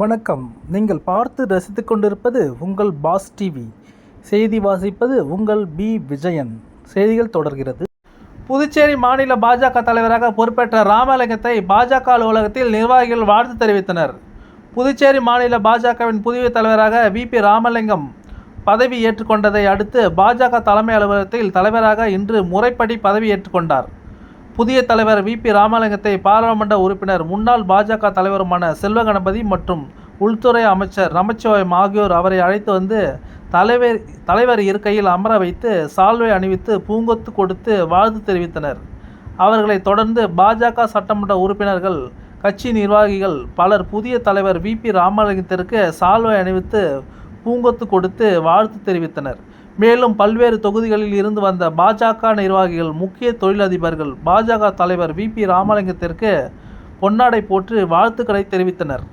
வணக்கம். நீங்கள் பார்த்து ரசித்து கொண்டிருப்பது உங்கள் பாஸ் டிவி. செய்தி வாசிப்பது உங்கள் பி. விஜயன். செய்திகள் தொடர்கிறது. புதுச்சேரி மாநில பாஜக தலைவராக பொறுப்பேற்ற ராமலிங்கத்தை பாஜக அலுவலகத்தில் நிர்வாகிகள் வாழ்த்து தெரிவித்தனர். புதுச்சேரி மாநில பாஜகவின் புதிய தலைவராக விபி ராமலிங்கம் பதவி ஏற்றுக்கொண்டதை அடுத்து பாஜக தலைமை அலுவலகத்தில் தலைவராக இன்று முறைப்படி பதவி ஏற்றுக்கொண்டார். புதிய தலைவர் விபி ராமலிங்கத்தை பாராளுமன்ற உறுப்பினர் முன்னாள் பாஜக தலைவருமான செல்வ கணபதி மற்றும் உள்துறை அமைச்சர் நமச்சிவாயம் ஆகியோர் அவரை அழைத்து வந்து தலைவர் தலைவர் இருக்கையில் அமர வைத்து சால்வை அணிவித்து பூங்கொத்து கொடுத்து வாழ்த்து தெரிவித்தனர். அவர்களை தொடர்ந்து பாஜக சட்டமன்ற உறுப்பினர்கள் கட்சி நிர்வாகிகள் பலர் புதிய தலைவர் விபி ராமலிங்கத்திற்கு சால்வை அணிவித்து பூங்கொத்து கொடுத்து வாழ்த்து தெரிவித்தனர். மேலும் பல்வேறு தொகுதிகளில் இருந்து வந்த பாஜக நிர்வாகிகள் முக்கிய தொழிலதிபர்கள் பாஜக தலைவர் விபி ராமலிங்கத்திற்கு பொன்னாடை போட்டு வாழ்த்துக்களை தெரிவித்தனர்.